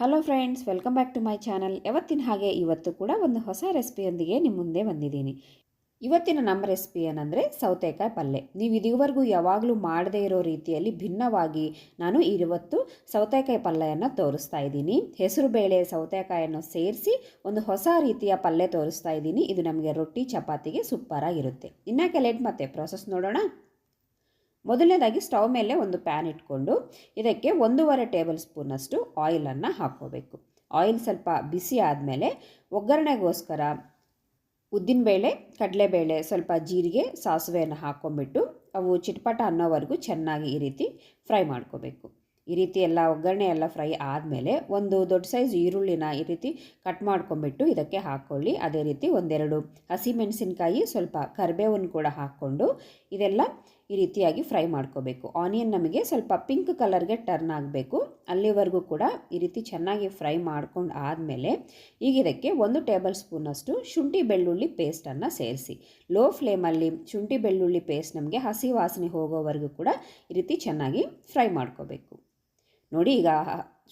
Hello friends welcome back to my channel ಯಾವತ್ತಿನ ಹಾಗೆ ಇವತ್ತು ಕೂಡ ಒಂದು ಹೊಸ ರೆಸಿಪಿಯೊಂದಿಗೆ ನಿಮ್ಮ ಮುಂದೆ ಬಂದಿದ್ದೀನಿ. ಇವತ್ತಿನ ನಮ್ಮ ರೆಸಿಪಿ ಏನಂದರೆ ಸೌತೆಕಾಯಿ ಪಲ್ಯ ನೀವು ಇದುವರೆಗೂ ಯಾವಾಗಲೂ ಮಾಡದೇ ಇರೋ ರೀತಿಯಲ್ಲಿ ಭಿನ್ನವಾಗಿ ನಾನು ಇವತ್ತು ಸೌತೆಕಾಯಿ ಪಲ್ಯವನ್ನು ತೋರಿಸ್ತಾ ಇದ್ದೀನಿ. ಹೆಸರು ಬೇಳೆ ಸೌತೆಕಾಯನ್ನು ಸೇರಿಸಿ ಒಂದು ಹೊಸ ರೀತಿಯ ಪಲ್ಯ ತೋರಿಸ್ತಾ ಇದ್ದೀನಿ. ಇದು ನಮಗೆ ರೊಟ್ಟಿ, ಚಪಾತಿಗೆ ಸೂಪರಾಗಿರುತ್ತೆ ಇನ್ನೂ ಲೇಟ್ ಮತ್ತೆ ಪ್ರೋಸೆಸ್ ನೋಡೋಣ. ಮೊದಲನೇದಾಗಿ ಸ್ಟವ್ ಮೇಲೆ ಒಂದು ಪ್ಯಾನ್ ಇಟ್ಕೊಂಡು ಇದಕ್ಕೆ ಒಂದೂವರೆ ಟೇಬಲ್ ಸ್ಪೂನಷ್ಟು ಆಯಿಲನ್ನು ಹಾಕ್ಕೋಬೇಕು. ಆಯಿಲ್ ಸ್ವಲ್ಪ ಬಿಸಿ ಆದಮೇಲೆ ಒಗ್ಗರಣೆಗೋಸ್ಕರ ಉದ್ದಿನಬೇಳೆ, ಕಡಲೆಬೇಳೆ ಸ್ವಲ್ಪ ಜೀರಿಗೆ, ಸಾಸಿವೆಯನ್ನು ಹಾಕ್ಕೊಂಬಿಟ್ಟು ಅವು ಚಿಟ್ಪಟ ಅನ್ನೋವರೆಗೂ ಚೆನ್ನಾಗಿ ಈ ರೀತಿ ಫ್ರೈ ಮಾಡ್ಕೋಬೇಕು. ಈ ರೀತಿ ಎಲ್ಲ ಒಗ್ಗರಣೆ ಎಲ್ಲ ಫ್ರೈ ಆದಮೇಲೆ ಒಂದು ದೊಡ್ಡ ಸೈಜ್ ಈರುಳ್ಳಿನ ಈ ರೀತಿ ಕಟ್ ಮಾಡ್ಕೊಂಬಿಟ್ಟು ಇದಕ್ಕೆ ಹಾಕ್ಕೊಳ್ಳಿ. ಅದೇ ರೀತಿ ಒಂದೆರಡು ಹಸಿಮೆಣಸಿನ್ಕಾಯಿ, ಸ್ವಲ್ಪ ಕರಿಬೇವನ್ನು ಕೂಡ ಹಾಕ್ಕೊಂಡು ಇದೆಲ್ಲ ಈ ರೀತಿಯಾಗಿ ಫ್ರೈ ಮಾಡ್ಕೋಬೇಕು. ಆನಿಯನ್ ನಮಗೆ ಸ್ವಲ್ಪ ಪಿಂಕ್ ಕಲರ್ಗೆ ಟರ್ನ್ ಆಗಬೇಕು. ಅಲ್ಲಿವರೆಗೂ ಕೂಡ ಈ ರೀತಿ ಚೆನ್ನಾಗಿ ಫ್ರೈ ಮಾಡ್ಕೊಂಡು ಆದಮೇಲೆ ಈಗ ಇದಕ್ಕೆ ಒಂದು ಟೇಬಲ್ ಸ್ಪೂನಷ್ಟು ಶುಂಠಿ ಬೆಳ್ಳುಳ್ಳಿ ಪೇಸ್ಟನ್ನು ಸೇರಿಸಿ. ಲೋ ಫ್ಲೇಮಲ್ಲಿ ಶುಂಠಿ ಬೆಳ್ಳುಳ್ಳಿ ಪೇಸ್ಟ್ ನಮಗೆ ಹಸಿ ವಾಸನೆ ಹೋಗೋವರೆಗೂ ಕೂಡ ಈ ರೀತಿ ಚೆನ್ನಾಗಿ ಫ್ರೈ ಮಾಡ್ಕೋಬೇಕು. ನೋಡಿ ಈಗ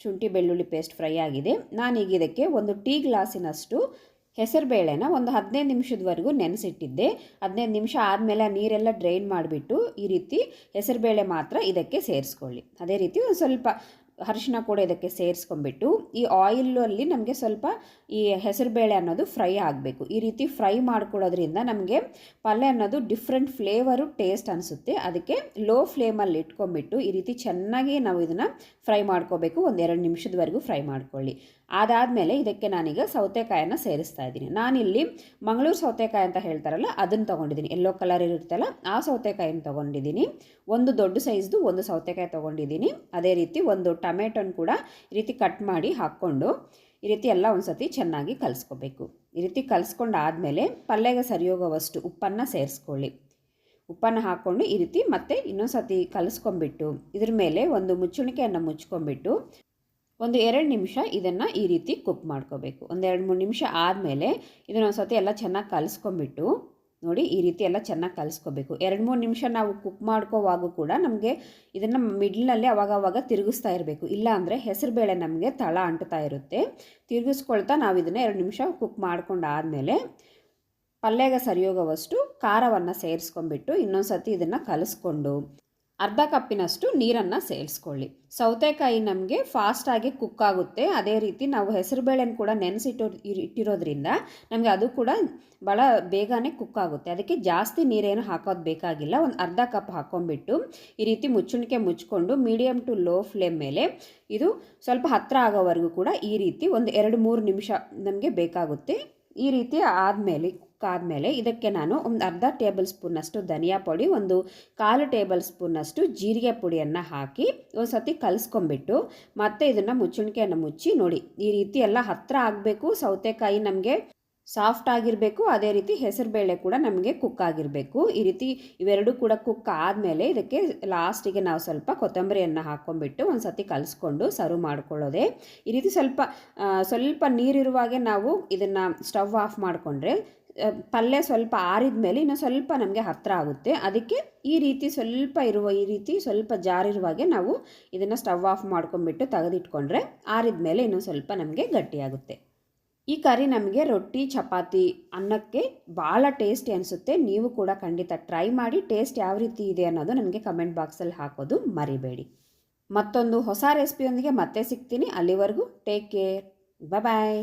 ಶುಂಠಿ ಬೆಳ್ಳುಳ್ಳಿ ಪೇಸ್ಟ್ ಫ್ರೈ ಆಗಿದೆ. ನಾನೀಗ ಇದಕ್ಕೆ ಒಂದು ಟೀ ಗ್ಲಾಸಿನಷ್ಟು ಹೆಸರುಬೇಳೆನ ಒಂದು ಹದಿನೈದು ನಿಮಿಷದವರೆಗೂ ನೆನೆಸಿಟ್ಟಿದ್ದೆ. ಹದಿನೈದು ನಿಮಿಷ ಆದಮೇಲೆ ನೀರೆಲ್ಲ ಡ್ರೈನ್ ಮಾಡಿಬಿಟ್ಟು ಈ ರೀತಿ ಹೆಸರುಬೇಳೆ ಮಾತ್ರ ಇದಕ್ಕೆ ಸೇರಿಸ್ಕೊಳ್ಳಿ. ಅದೇ ರೀತಿ ಒಂದು ಸ್ವಲ್ಪ ಅರಿಶಿನ ಕೂಡ ಇದಕ್ಕೆ ಸೇರಿಸ್ಕೊಂಡ್ಬಿಟ್ಟು ಈ ಆಯಿಲಲ್ಲಿ ನಮಗೆ ಸ್ವಲ್ಪ ಈ ಹೆಸರುಬೇಳೆ ಅನ್ನೋದು ಫ್ರೈ ಆಗಬೇಕು. ಈ ರೀತಿ ಫ್ರೈ ಮಾಡ್ಕೊಳ್ಳೋದ್ರಿಂದ ನಮಗೆ ಪಲ್ಯ ಅನ್ನೋದು ಡಿಫ್ರೆಂಟ್ ಫ್ಲೇವರು, ಟೇಸ್ಟ್ ಅನಿಸುತ್ತೆ. ಅದಕ್ಕೆ ಲೋ ಫ್ಲೇಮಲ್ಲಿ ಇಟ್ಕೊಂಡ್ಬಿಟ್ಟು ಈ ರೀತಿ ಚೆನ್ನಾಗಿ ನಾವು ಇದನ್ನು ಫ್ರೈ ಮಾಡ್ಕೋಬೇಕು. ಒಂದು ಎರಡು ನಿಮಿಷದವರೆಗೂ ಫ್ರೈ ಮಾಡ್ಕೊಳ್ಳಿ. ಅದಾದಮೇಲೆ ಇದಕ್ಕೆ ನಾನೀಗ ಸೌತೆಕಾಯನ್ನು ಸೇರಿಸ್ತಾ ಇದ್ದೀನಿ. ನಾನಿಲ್ಲಿ ಮಂಗಳೂರು ಸೌತೆಕಾಯಿ ಅಂತ ಹೇಳ್ತಾರಲ್ಲ, ಅದನ್ನು ತೊಗೊಂಡಿದ್ದೀನಿ. ಎಲ್ಲೋ ಕಲರ್ ಇರುತ್ತಲ್ಲ, ಆ ಸೌತೆಕಾಯಿನ ತೊಗೊಂಡಿದ್ದೀನಿ. ಒಂದು ದೊಡ್ಡ ಸೈಜ್ದು ಒಂದು ಸೌತೆಕಾಯಿ ತೊಗೊಂಡಿದ್ದೀನಿ. ಅದೇ ರೀತಿ ಒಂದು ಟೊಮೆಟೊನ ಕೂಡ ಈ ರೀತಿ ಕಟ್ ಮಾಡಿ ಹಾಕ್ಕೊಂಡು ಈ ರೀತಿ ಎಲ್ಲ ಒಂದು ಸತಿ ಚೆನ್ನಾಗಿ ಕಲಿಸ್ಕೋಬೇಕು. ಈ ರೀತಿ ಕಲಿಸ್ಕೊಂಡಾದಮೇಲೆ ಪಲ್ಯಗೆ ಸರಿಯೋಗುವಷ್ಟು ಉಪ್ಪನ್ನು ಸೇರಿಸ್ಕೊಳ್ಳಿ. ಉಪ್ಪನ್ನು ಹಾಕ್ಕೊಂಡು ಈ ರೀತಿ ಮತ್ತೆ ಇನ್ನೊಂದು ಸತಿ ಕಲಿಸ್ಕೊಂಬಿಟ್ಟು ಇದ್ರ ಮೇಲೆ ಒಂದು ಮುಚ್ಚುಣಿಕೆಯನ್ನು ಮುಚ್ಕೊಂಬಿಟ್ಟು ಒಂದು ಎರಡು ನಿಮಿಷ ಇದನ್ನು ಈ ರೀತಿ ಕುಕ್ ಮಾಡ್ಕೋಬೇಕು. ಒಂದು ಎರಡು ಮೂರು ನಿಮಿಷ ಆದಮೇಲೆ ಇದನ್ನು ಒಂದು ಸತಿ ಎಲ್ಲ ಚೆನ್ನಾಗಿ ಕಲಿಸ್ಕೊಂಬಿಟ್ಟು ನೋಡಿ ಈ ರೀತಿ ಎಲ್ಲ ಚೆನ್ನಾಗಿ ಕಲಿಸ್ಕೋಬೇಕು. ಎರಡು ಮೂರು ನಿಮಿಷ ನಾವು ಕುಕ್ ಮಾಡ್ಕೋವಾಗೂ ಕೂಡ ನಮಗೆ ಇದನ್ನು ಮಿಡ್ಲಲ್ಲಿ ಅವಾಗವಾಗ ಅವಾಗ ತಿರುಗಿಸ್ತಾ ಇರಬೇಕು. ಇಲ್ಲ ಅಂದರೆ ಹೆಸರುಬೇಳೆ ನಮಗೆ ತಳ ಅಂಟುತ್ತಾ ಇರುತ್ತೆ. ತಿರುಗಿಸ್ಕೊಳ್ತಾ ನಾವು ಇದನ್ನು ಎರಡು ನಿಮಿಷ ಕುಕ್ ಮಾಡ್ಕೊಂಡು ಆದಮೇಲೆ ಪಲ್ಯಗೆ ಸರಿಯೋಗವಷ್ಟು ಖಾರವನ್ನು ಸೇರಿಸ್ಕೊಂಬಿಟ್ಟು ಇನ್ನೊಂದು ಸತಿ ಇದನ್ನು ಕಲಿಸ್ಕೊಂಡು ಅರ್ಧ ಕಪ್ಪಿನಷ್ಟು ನೀರನ್ನು ಸೇರಿಸ್ಕೊಳ್ಳಿ. ಸೌತೆಕಾಯಿ ನಮಗೆ ಫಾಸ್ಟಾಗಿ ಕುಕ್ ಆಗುತ್ತೆ. ಅದೇ ರೀತಿ ನಾವು ಹೆಸರುಬೇಳೆನ ಕೂಡ ನೆನೆಸಿಟ್ಟು ಇಟ್ಟಿರೋದ್ರಿಂದ ನಮಗೆ ಅದು ಕೂಡ ಭಾಳ ಬೇಗನೆ ಕುಕ್ ಆಗುತ್ತೆ. ಅದಕ್ಕೆ ಜಾಸ್ತಿ ನೀರೇನು ಹಾಕೋದು ಬೇಕಾಗಿಲ್ಲ. ಒಂದು ಅರ್ಧ ಕಪ್ ಹಾಕೊಂಡ್ಬಿಟ್ಟು ಈ ರೀತಿ ಮುಚ್ಚುಣಿಕೆ ಮುಚ್ಕೊಂಡು ಮೀಡಿಯಮ್ ಟು ಲೋ ಫ್ಲೇಮ್ ಮೇಲೆ ಇದು ಸ್ವಲ್ಪ ಹತ್ತಿರ ಆಗೋವರೆಗೂ ಕೂಡ ಈ ರೀತಿ ಒಂದು ಎರಡು ಮೂರು ನಿಮಿಷ ನಮಗೆ ಬೇಕಾಗುತ್ತೆ. ಈ ರೀತಿ ಆದಮೇಲೆ, ಕಾದಮೇಲೆ ಇದಕ್ಕೆ ನಾನು ಒಂದು ಅರ್ಧ ಟೇಬಲ್ ಸ್ಪೂನಷ್ಟು ಧನಿಯಾ ಪುಡಿ, ಒಂದು ಕಾಲು ಟೇಬಲ್ ಸ್ಪೂನಷ್ಟು ಜೀರಿಗೆ ಪುಡಿಯನ್ನು ಹಾಕಿ ಒಂದು ಸತಿ ಕಲಿಸ್ಕೊಂಬಿಟ್ಟು ಮತ್ತೆ ಇದನ್ನು ಮುಚ್ಚುಣಿಕೆಯನ್ನು ಮುಚ್ಚಿ ನೋಡಿ. ಈ ರೀತಿ ಎಲ್ಲ ಹತ್ತಿರ ಆಗಬೇಕು, ಸೌತೆಕಾಯಿ ನಮಗೆ ಸಾಫ್ಟ್ ಆಗಿರಬೇಕು, ಅದೇ ರೀತಿ ಹೆಸರುಬೇಳೆ ಕೂಡ ನಮಗೆ ಕುಕ್ ಆಗಿರಬೇಕು. ಈ ರೀತಿ ಇವೆರಡೂ ಕೂಡ ಕುಕ್ ಆದಮೇಲೆ ಇದಕ್ಕೆ ಲಾಸ್ಟಿಗೆ ನಾವು ಸ್ವಲ್ಪ ಕೊತ್ತಂಬರಿಯನ್ನು ಹಾಕ್ಕೊಂಡ್ಬಿಟ್ಟು ಒಂದು ಸತಿ ಕಲಿಸ್ಕೊಂಡು ಸರ್ವ್ ಮಾಡ್ಕೊಳ್ಳೋದೆ. ಈ ರೀತಿ ಸ್ವಲ್ಪ ಸ್ವಲ್ಪ ನೀರಿರುವಾಗೆ ನಾವು ಇದನ್ನು ಸ್ಟವ್ ಆಫ್ ಮಾಡಿಕೊಂಡ್ರೆ ಪಲ್ಯ ಸ್ವಲ್ಪ ಆರಿದ ಮೇಲೆ ಇನ್ನೂ ಸ್ವಲ್ಪ ನಮಗೆ ಹತ್ತಿರ ಆಗುತ್ತೆ. ಅದಕ್ಕೆ ಈ ರೀತಿ ಸ್ವಲ್ಪ ಇರುವ ಈ ರೀತಿ ಸ್ವಲ್ಪ ಜಾರಿರುವಾಗೆ ನಾವು ಇದನ್ನು ಸ್ಟವ್ ಆಫ್ ಮಾಡ್ಕೊಂಡ್ಬಿಟ್ಟು ತೆಗೆದಿಟ್ಕೊಂಡ್ರೆ ಆರಿದ ಮೇಲೆ ಇನ್ನೂ ಸ್ವಲ್ಪ ನಮಗೆ ಗಟ್ಟಿಯಾಗುತ್ತೆ. ಈ ಕರಿ ನಮಗೆ ರೊಟ್ಟಿ, ಚಪಾತಿ ಅನ್ನಕ್ಕೆ ಭಾಳ ಟೇಸ್ಟಿ ಅನಿಸುತ್ತೆ. ನೀವು ಕೂಡ ಖಂಡಿತ ಟ್ರೈ ಮಾಡಿ ಟೇಸ್ಟ್ ಯಾವ ರೀತಿ ಇದೆ ಅನ್ನೋದು ನನಗೆ ಕಮೆಂಟ್ ಬಾಕ್ಸಲ್ಲಿ ಹಾಕೋದು ಮರಿಬೇಡಿ. ಮತ್ತೊಂದು ಹೊಸ ರೆಸಿಪಿಯೊಂದಿಗೆ ಮತ್ತೆ ಸಿಗ್ತೀನಿ. ಅಲ್ಲಿವರೆಗೂ ಟೇಕ್ ಕೇರ್ ಬಾಯ್